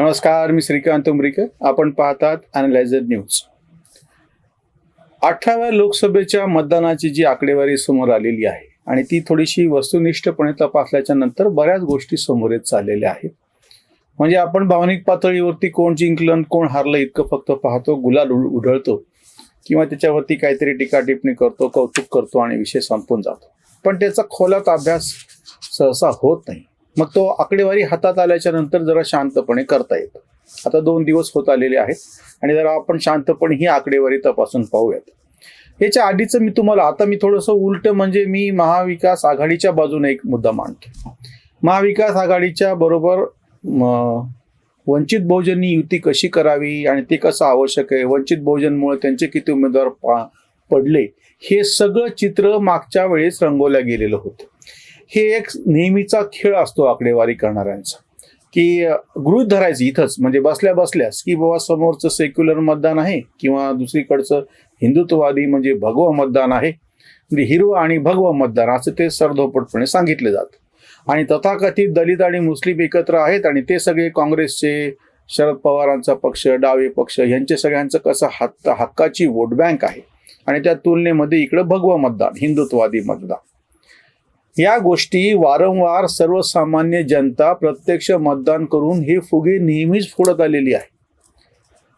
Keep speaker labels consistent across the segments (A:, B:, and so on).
A: नमस्कार मी श्रीकांत उमरीकर. आपण पाहतात अनलायझर न्यूज अठराव्या लोकसभेच्या मतदानाची जी आकडेवारी समोर आलेली आहे आणि ती थोडीशी वस्तुनिष्ठपणे तपासल्याच्या नंतर बऱ्याच गोष्टी समोर येत चाललेल्या आहेत. म्हणजे आपण भावनिक पातळीवरती कोण जिंकलं आणि कोण हारलं इतकं फक्त पाहतो गुलाल उड- उधळतो किंवा त्याच्यावरती काहीतरी टीका टिप्पणी करतो कौतुक करतो आणि विषय संपून जातो. पण त्याचा खोलात अभ्यास सहसा होत नाही. मग तो आकडेवारी हातात आल्याच्यानंतर जरा शांतपणे करता येतं. आता दोन दिवस होत आलेले आहेत आणि जरा आपण शांतपणे ही आकडेवारी तपासून पाहूयात. याच्या आधीचं मी तुम्हाला आता मी थोडंसं उलट म्हणजे मी महाविकास आघाडीच्या बाजूने एक मुद्दा मांडतो. महाविकास आघाडीच्या बरोबर वंचित बहुजननी युती कशी करावी आणि ते कसं आवश्यक आहे वंचित बहुजनमुळे त्यांचे किती उमेदवार पा पडले हे सगळं चित्र मागच्या वेळेस रंगवल्या गेलेलं होतं. हे एक नेहमीचा खेळ असतो आकडेवारी करणाऱ्यांचा. की गृहित धरायचं इथंच म्हणजे बसल्या बसल्यास की बाबा समोरचं सेक्युलर मतदान आहे किंवा दुसरीकडचं हिंदुत्ववादी म्हणजे भगवं मतदान आहे म्हणजे हिरवं आणि भगवं मतदान असं ते सरधोपटपणे सांगितलं जातं. आणि तथाकथित दलित आणि मुस्लिम एकत्र आहेत आणि ते सगळे काँग्रेसचे शरद पवारांचा पक्ष डावे पक्ष यांचे सगळ्यांचं कसं हक्क हक्काची वोट बँक आहे. आणि त्या तुलनेमध्ये इकडं भगवं मतदान हिंदुत्ववादी मतदान. या गोष्टी वारंवार सर्वसामान्य जनता प्रत्यक्ष मतदान करून हे फुगे नेहमीच फोडत आलेली आहे.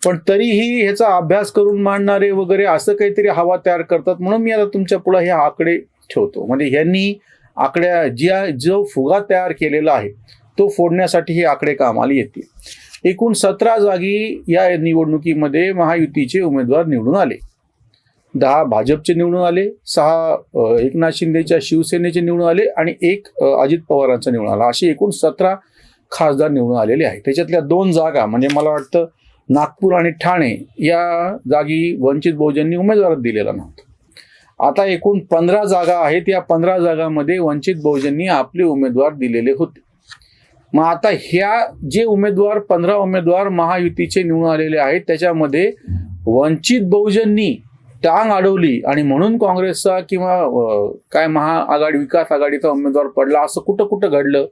A: पण तरीही ह्याचा अभ्यास करून मांडणारे वगैरे असं काहीतरी हवा तयार करतात म्हणून मी आता तुमच्यापुढे हे आकडे ठेवतो. म्हणजे ह्यांनी आकड्या ज्या जो फुगा तयार केलेला आहे तो फोडण्यासाठी हे आकडे कामाला येतील. एकूण सतरा जागी या निवडणुकीमध्ये महायुतीचे उमेदवार निवडून आले. दहा भाजपचे निवडून आले सहा एकनाथ शिंदेच्या शिवसेनेचे निवडून आले आणि एक अजित पवारांचा निवडून आला. असे एकूण सतरा खासदार निवडून आलेले आहेत. त्याच्यातल्या दोन जागा म्हणजे मला वाटतं नागपूर आणि ठाणे या जागी वंचित बहुजननी उमेदवार दिलेला नव्हता. आता एकूण पंधरा जागा आहेत या पंधरा जागामध्ये वंचित बहुजननी आपले उमेदवार दिलेले होते. मग आता ह्या जे उमेदवार पंधरा उमेदवार महायुतीचे निवडून आलेले आहेत त्याच्यामध्ये वंचित बहुजननी टांग अडवली आणि म्हणून काँग्रेसचा किंवा काय महाआघाडी विकास आघाडीचा उमेदवार पडला असं कुठं कुठं घडलं?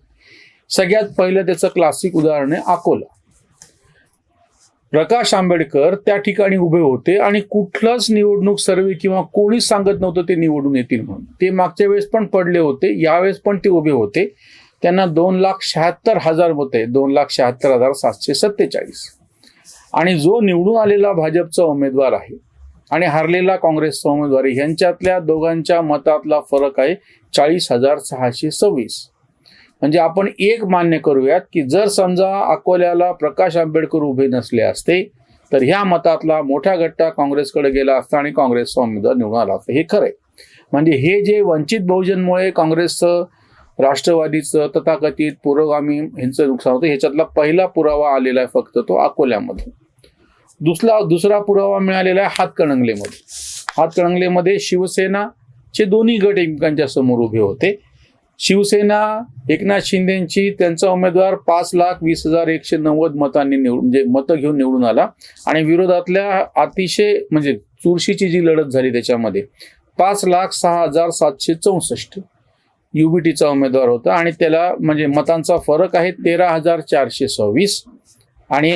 A: सगळ्यात पहिलं त्याचं क्लासिक उदाहरण आहे अकोला. प्रकाश आंबेडकर त्या ठिकाणी उभे होते आणि कुठलाच निवडणूक सर्वे किंवा कोणीच सांगत नव्हतं ते निवडून येतील म्हणून. ते मागच्या वेळेस पण पडले होते यावेळेस पण ते उभे होते. त्यांना दोन लाख शहात्तर हजार मते दोन लाख शहात्तर हजार सातशे सत्तेचाळीस. आणि जो निवडून आलेला भाजपचा उमेदवार आहे आणि हारलेला काँग्रेसचा उमेदवार. यांच्यातल्या ह्यांच्यातल्या दोघांच्या मतातला फरक आहे चाळीस हजार सहाशे सव्वीस. म्हणजे आपण एक मान्य करूयात की जर समजा अकोल्याला प्रकाश आंबेडकर उभे नसले असते तर ह्या मतातला मोठा गट्टा काँग्रेसकडे गेला असता आणि काँग्रेसचा उमेदवार निवडून आला असता. हे खरंय म्हणजे हे जे वंचित बहुजनमुळे काँग्रेसचं राष्ट्रवादीचं तथाकथित पुरोगामी ह्यांचं नुकसान होतं ह्याच्यातला पहिला पुरावा आलेला आहे फक्त तो अकोल्यामध्ये. दुसरा दुसरा पुरावा मिळालेला आहे हातकणंगलेमध्ये. हातकणंगलेमध्ये शिवसेनाचे दोन्ही गट एकमेकांच्या समोर उभे होते. शिवसेना एकनाथ शिंदेची त्यांचा उमेदवार पाच लाख वीस हजार एकशे नव्वद मतांनी निवडून म्हणजे मतं घेऊन निवडून आला. आणि विरोधातल्या अतिशय म्हणजे चुरशीची जी लढत झाली त्याच्यामध्ये पाच लाख सहा हजार सातशे चौसष्ट युबीटीचा उमेदवार होता. आणि त्याला म्हणजे मतांचा फरक आहे तेरा हजार चारशे सव्वीस. आणि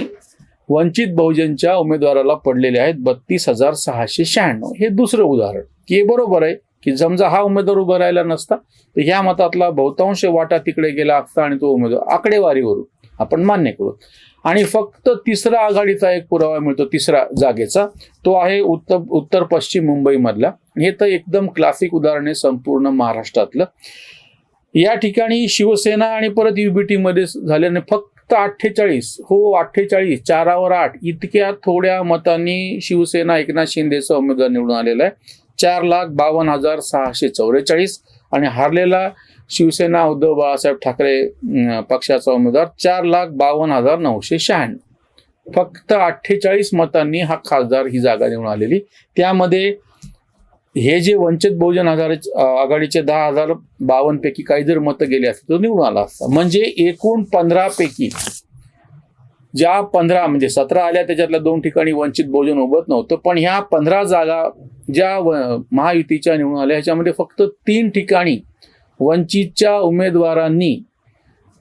A: वंचित बहुजनच्या उमेदवाराला पडलेले आहेत बत्तीस हजार सहाशे शहाण्णव. हे दुसरं उदाहरण. की बरोबर आहे की समजा हा उमेदवार उभा राहिला नसता तर ह्या मतातला बहुतांश वाटा तिकडे गेला असता आणि तो उमेदवार आकडेवारीवरून आपण मान्य करू. आणि फक्त तिसरा आघाडीचा एक पुरावा मिळतो तिसरा जागेचा. तो आहे उत्तर उत्तर पश्चिम मुंबईमधला. हे तर एकदम क्लासिक उदाहरण आहे संपूर्ण महाराष्ट्रातलं. या ठिकाणी शिवसेना आणि परत युबीटीमध्ये झाल्याने फक्त अठ्ठेचाळीस. हो अठ्ठेचाळीस. चारावर आठ. इतक्या थोड्या मतांनी शिवसेना एकनाथ शिंदेचा उमेदवार निवडून आलेला आहे. चार लाख बावन्न हजार सहाशे चौवेचाळीस. आणि हारलेला शिवसेना उद्धव बाळासाहेब ठाकरे पक्षाचा उमेदवार चार लाख बावन्न हजार नऊशे शहाण्णव. फक्त अठ्ठेचाळीस मतांनी हा खासदार ही जागा निवडून आलेली. त्यामध्ये हे जे वंचित बहुजन आघाडी आघाडीचे दहा हजार बावन्न पैकी काही जर मतं गेले असते तो निवडून आला असता. म्हणजे एकूण पंधरा पैकी ज्या पंधरा म्हणजे सतरा आल्या त्याच्यातल्या दोन ठिकाणी वंचित बहुजन उभत नव्हतं पण ह्या पंधरा जागा ज्या महायुतीच्या निवडून आल्या ह्याच्यामध्ये फक्त तीन ठिकाणी वंचितच्या उमेदवारांनी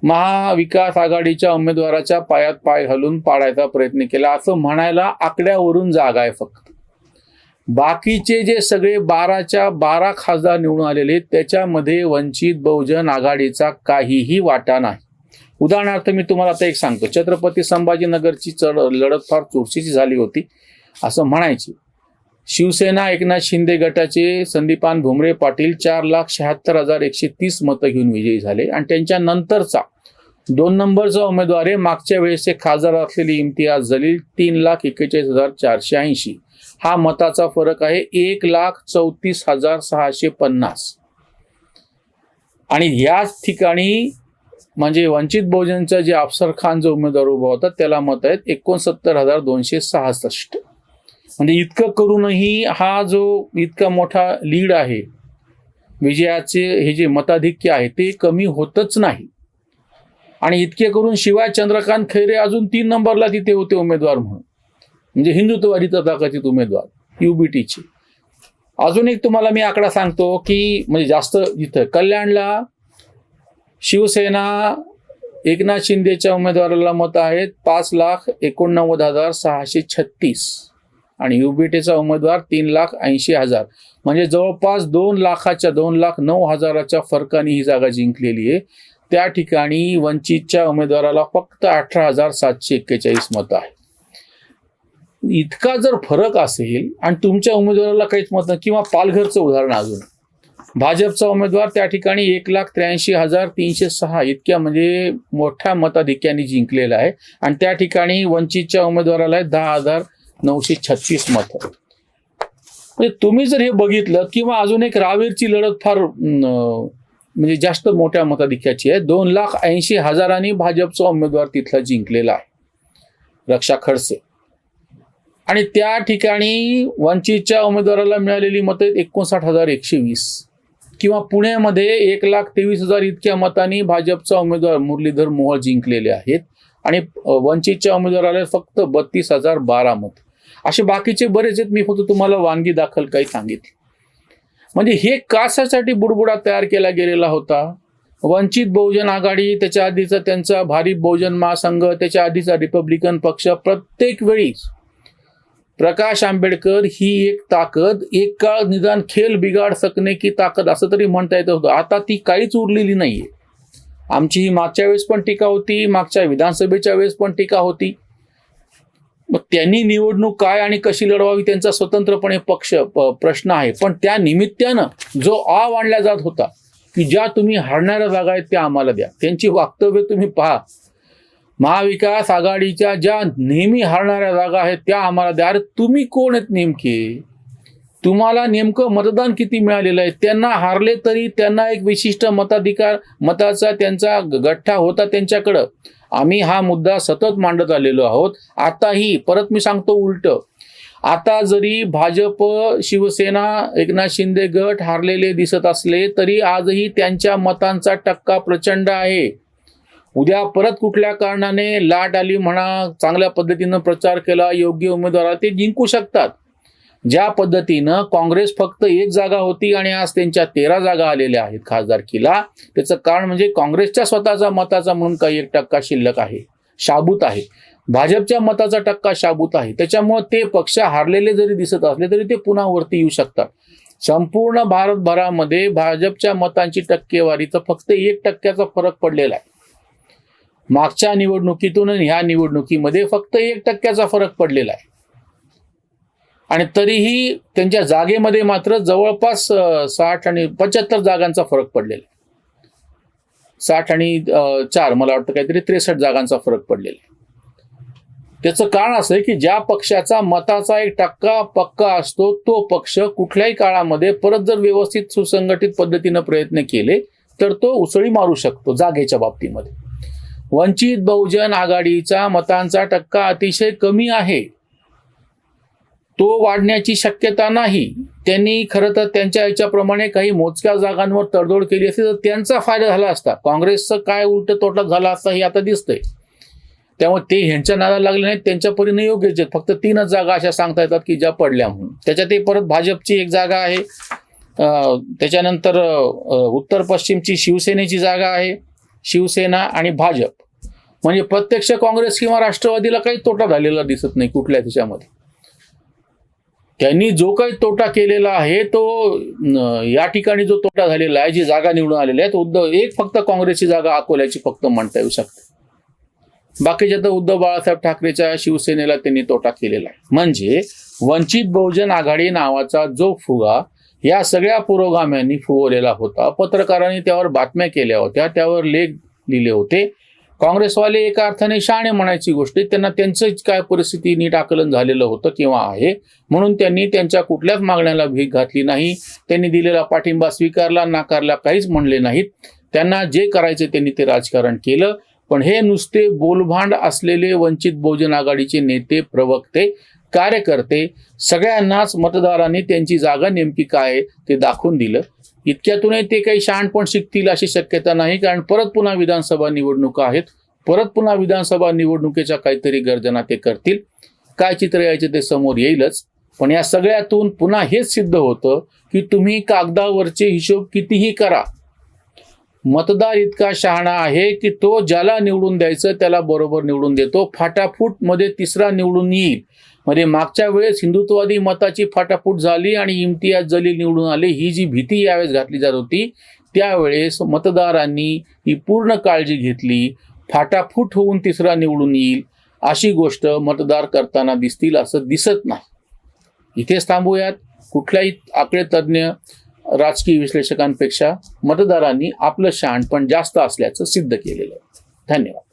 A: महाविकास आघाडीच्या उमेदवाराच्या पायात पाय घालून पाडायचा प्रयत्न केला. असं म्हणायला आकड्यावरून जागा आहे फक्त. बाकीचे जे सगळे बाराच्या बारा खासदार निवडून आलेले आहेत, त्याच्यामध्ये वंचित बहुजन आघाडीचा काहीही वाटा नाही. उदाहरणार्थ मी तुम्हाला आता एक सांगतो. छत्रपती संभाजीनगरची चढ लढत फार चुरशीची झाली होती असं म्हणायची. शिवसेना एकनाथ शिंदे गटाचे संदीपान भुमरे पाटील चार लाख शहात्तर हजार एकशे तीस मतं घेऊन विजयी झाले आणि त्यांच्या नंतरचा दोन नंबरचा उमेदवार आहे. मागच्या वेळेसचे खासदार असलेली इम्तियाज जलील तीन लाख एक्केचाळीस हजार चारशे ऐंशी. हा मताचा फरक आहे. एक लाख चौतीस हजार सहाशे पन्नास. आणि याच ठिकाणी म्हणजे वंचित बहुजनचा जे अफसर खान जो उमेदवार उभा होता त्याला मत आहेत एकोणसत्तर हजार दोनशे सहासष्ट. म्हणजे इतकं करूनही हा जो इतका मोठा लीड आहे विजयाचे हे जे मताधिक्य आहे ते कमी होतच नाही. आणि इतके करून शिवाय चंद्रकांत खैरे अजून तीन नंबरला तिथे होते उमेदवार म्हणून. म्हणजे हिंदुत्ववादी तथाकथित उमेदवार युबीटीचे अजून एक तुम्हाला मी आकडा सांगतो की म्हणजे जास्त इथं कल्याणला शिवसेना एकनाथ शिंदेच्या उमेदवाराला मत आहेत पाच लाख एकोणनव्वद हजार सहाशे छत्तीस. आणि युबीटीचा उमेदवार तीन लाख ऐंशी हजार. म्हणजे जवळपास दोन लाखाच्या दोन लाख नऊ हजाराच्या फरकाने ही जागा जिंकलेली आहे. त्या ठिकाणी वंचितच्या उमेदवाराला फक्त अठरा हजार सातशे एक्केचाळीस मतं आहे. इतका जर फरक असेल आणि तुमच्या उमेदवाराला काहीच मत नाही किंवा पालघरचं उदाहरण अजून. भाजपचा उमेदवार त्या ठिकाणी एक लाख त्र्याऐंशी हजार तीनशे सहा इतक्या म्हणजे मोठ्या मताधिक्याने जिंकलेला आहे. आणि त्या ठिकाणी वंचितच्या उमेदवाराला आहे दहा हजार नऊशे छत्तीस मत. म्हणजे तुम्ही जर हे बघितलं किंवा अजून एक रावेरची लढत फार म्हणजे जास्त मोठ्या मताधिक्याची आहे. दोन लाख ऐंशी हजारांनी भाजपचा उमेदवार तिथला जिंकलेला आहे. रक्षा खडसे. आणि त्या ठिकाणी वंचितच्या उमेदवाराला मिळालेली मतं एकोणसाठ हजार एकशे वीस. किंवा पुण्यामध्ये एक लाख तेवीस हजार इतक्या मतांनी भाजपचा उमेदवार मुरलीधर मोहोळ जिंकलेले आहेत. आणि वंचितच्या उमेदवाराला फक्त बत्तीस हजार बारा मत. असे बाकीचे बरेच आहेत. मी फक्त तुम्हाला वानगी दाखल काही सांगितले. म्हणजे हे कासासाठी बुडबुडा तयार केला गेलेला होता. वंचित बहुजन आघाडी त्याच्या आधीचा त्यांचा भारी बहुजन महासंघ त्याच्या आधीचा रिपब्लिकन पक्ष प्रत्येक वेळी प्रकाश आंबेडकर ही एक ताकद एक काळ निदान खेळ बिघाड सकणे की ताकद असं तरी म्हणता येत होतं. आता ती काहीच उरलेली नाहीये. आमची ही मागच्या वेळेस पण टीका होती मागच्या विधानसभेच्या वेळेस पण टीका होती. मग त्यांनी निवडणूक काय आणि कशी लढवावी त्यांचा स्वतंत्रपणे पक्ष प्रश्न आहे. पण त्या निमित्तानं जो आ आणला जात होता की ज्या तुम्ही हारणाऱ्या जागा आहेत त्या आम्हाला द्या. त्यांची वक्तव्य तुम्ही पहा. महाविकास आघाडीच्या ज्या नेहमी हारणाऱ्या जागा आहेत त्या आम्हाला द्या. अरे तुम्ही कोण आहेत नेमके? तुम्हाला नेमकं मतदान किती मिळालेलं आहे? त्यांना हारले तरी त्यांना एक विशिष्ट मताधिकार मताचा त्यांचा गठ्ठा होता त्यांच्याकडं. आम्ही हा मुद्दा सतत मांडत आलेलो आहोत. आताही परत मी सांगतो उलट. आता जरी भाजप शिवसेना एकनाथ शिंदे गट हारलेले दिसत असले तरी आजही त्यांच्या मतांचा टक्का प्रचंड आहे. उद्या परत कुठल्या कारणाने लाट आली म्हणा चांगल्या पद्धतीनं प्रचार केला योग्य उमेदवार ते जिंकू शकतात. ज्या पद्धतीनं काँग्रेस फक्त एक जागा होती आणि आज त्यांच्या तेरा जागा आलेल्या आहेत खासदारकीला. त्याचं कारण म्हणजे काँग्रेसच्या स्वतःचा मताचा म्हणून काही एक टक्का शिल्लक आहे शाबूत आहे. भाजपच्या मताचा टक्का शाबूत आहे. त्याच्यामुळे ते पक्ष हारलेले जरी दिसत असले तरी ते पुन्हा वरती येऊ शकतात. संपूर्ण भारतभरामध्ये भाजपच्या मतांची टक्केवारीचा फक्त एक टक्क्याचा फरक पडलेला आहे. मागच्या निवडणुकीतून ह्या निवडणुकीमध्ये फक्त एक टक्क्याचा फरक पडलेला आहे. आणि तरीही त्यांच्या जागेमध्ये मात्र जवळपास साठ आणि पंच्याहत्तर जागांचा फरक पडलेला साठ आणि चार मला वाटतं काहीतरी त्रेसष्ट जागांचा फरक पडलेला आहे. त्याचं कारण असं आहे की ज्या पक्षाचा मताचा एक टक्का पक्का असतो तो पक्ष कुठल्याही काळामध्ये परत जर व्यवस्थित सुसंघटित पद्धतीनं प्रयत्न केले तर तो उसळी मारू शकतो जागेच्या बाबतीमध्ये. वंचित बहुजन आघाडीचा मतांचा टक्का अतिशय कमी आहे. तो वाढण्याची शक्यता नाही. त्यांनी खरं तर त्यांच्या याच्याप्रमाणे काही मोजक्या जागांवर तडजोड केली असती तर त्यांचा फायदा झाला असता. काँग्रेसचं काय उलट तोटा झाला असता हे आता दिसतंय. त्यामुळे ते ह्यांच्या नादाला लागले नाहीत त्यांच्या परीने योग्यच आहेत. फक्त तीनच जागा अशा सांगता येतात की ज्या पडल्या म्हणून. त्याच्यात परत भाजपची एक जागा आहे. त्याच्यानंतर उत्तर पश्चिमची शिवसेनेची जागा आहे. शिवसेना आणि भाजप. म्हणजे प्रत्यक्ष काँग्रेस किंवा राष्ट्रवादीला काही तोटा झालेला दिसत नाही कुठल्या त्याच्यामध्ये त्यांनी जो काही तोटा केलेला आहे तो या ठिकाणी जो तोटा झालेला आहे जी जागा निवडून आलेल्या आहेत उद्धव एक फक्त काँग्रेसची जागा अकोल्याची फक्त म्हणता येऊ शकते. बाकीच्या तर उद्धव बाळासाहेब ठाकरेच्या शिवसेनेला त्यांनी तोटा केलेला आहे. म्हणजे वंचित बहुजन आघाडी नावाचा जो फुगा या सगळ्या पुरोगाम्यांनी फुगवलेला होता. पत्रकारांनी त्यावर बातम्या केल्या होत्या त्यावर लेख लिहिले होते. काँग्रेसवाले एका अर्थाने शाणे म्हणायची गोष्ट आहे. त्यांना त्यांचं काय परिस्थिती नीट आकलन झालेलं होतं किंवा आहे. म्हणून त्यांनी त्यांच्या कुठल्याच मागण्याला भीक घातली नाही. त्यांनी दिलेला पाठिंबा स्वीकारला नाकारला काहीच म्हणले नाहीत. त्यांना जे करायचे त्यांनी ते राजकारण केलं. पण हे नुसते बोलभांड असलेले वंचित बहुजन आघाडीचे नेते प्रवक्ते कार्यकर्ते सगळ्यांनाच मतदारांनी त्यांची जागा नेमकी काय ते दाखवून दिलं. इतक्यातूनही ते काही शहाणपण शिकतील अशी शक्यता नाही कारण परत पुन्हा विधानसभा निवडणुका आहेत. परत पुन्हा विधानसभा निवडणुकीच्या काहीतरी गर्जना ते करतील. काय चित्र यायचे ते समोर येईलच. पण या सगळ्यातून पुन्हा हेच सिद्ध होतं की तुम्ही कागदावरचे हिशोब कितीही करा. मतदार इतका शहाणा आहे की तो ज्याला निवडून द्यायचं त्याला बरोबर निवडून देतो. फाटाफूटमध्ये तिसरा निवडून येईल. म्हणजे मागच्या वेळेस हिंदुत्ववादी मताची फाटाफूट झाली आणि इम्तियाज जलील निवडून आले ही जी भीती यावेळेस घातली जात होती त्यावेळेस मतदारांनी ही पूर्ण काळजी घेतली. फाटाफूट होऊन तिसरा निवडून येईल अशी गोष्ट मतदार करताना दिसतील असं दिसत नाही. इथेच थांबूयात. कुठल्याही आकडे तज्ज्ञ राजकीय विश्लेषकांपेक्षा मतदारांनी आपलं शहाणपण जास्त असल्याचं सिद्ध केलेलं आहे. धन्यवाद.